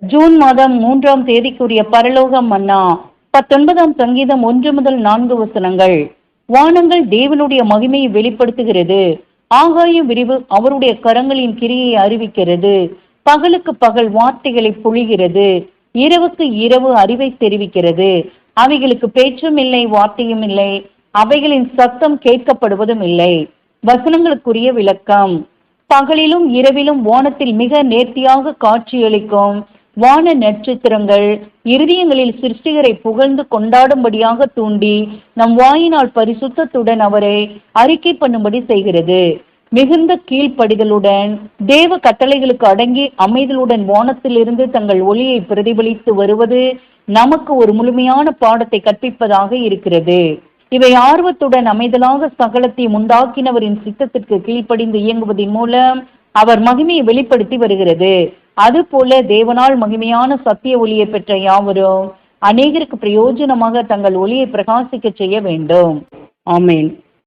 June மாதம் மூன்றாம் தேதிக்குரிய பரலோகம் மன்னா. பத்தொன்பதாம் சங்கீதம் ஒன்று முதல் நான்கு வசனங்கள். வானங்கள் தேவனுடைய மகிமையை வெளிப்படுத்துகிறது. ஆகாய விரிவு அவருடைய கரங்களின் கிரியை அறிவிக்கிறது. பகலுக்கு பகல் வார்த்தைகளை பொழிகிறது. இரவுக்கு இரவு அறிவை தெரிவிக்கிறது. அவைகளுக்கு பேச்சும் இல்லை வார்த்தையும் இல்லை. அவைகளின் சத்தம் கேட்கப்படுவதும் இல்லை. வசனங்களுக்குரிய விளக்கம். பகலிலும் இரவிலும் வானத்தில் மிக நேர்த்தியாக காட்சியளிக்கும். வான நட்சத்திரங்கள் இருதயங்களில் சிருஷ்டிகரை புகழ்ந்து கொண்டாடும்படியாக தூண்டி நம் வாயினால் பரிசுத்தத்துடன் அவரை அறிக்கை பண்ணும்படி செய்கிறது. மிகுந்த கீழ்ப்படிதலுடன் தேவ கட்டளைகளுக்கு அடங்கி அமைதலுடன் வானத்திலிருந்து தங்கள் ஒளியை பிரதிபலித்து வருவது நமக்கு ஒரு முழுமையான பாடத்தை கற்பிப்பதாக இருக்கிறது. இவை ஆர்வத்துடன் அமைதலாக சகலத்தையும் உண்டாக்கினவரின் சித்தத்திற்கு கீழ்ப்படிந்து இயங்குவதன் மூலம் அவர் மகிமையை வெளிப்படுத்தி வருகிறது. அதுபோல தேவனால் மகிமையான சத்திய ஒளியை பெற்ற யாவரும் அநேகருக்கு பிரயோஜனமாக தங்கள் ஒளியை பிரகாசிக்க செய்ய வேண்டும். ஆமேன்.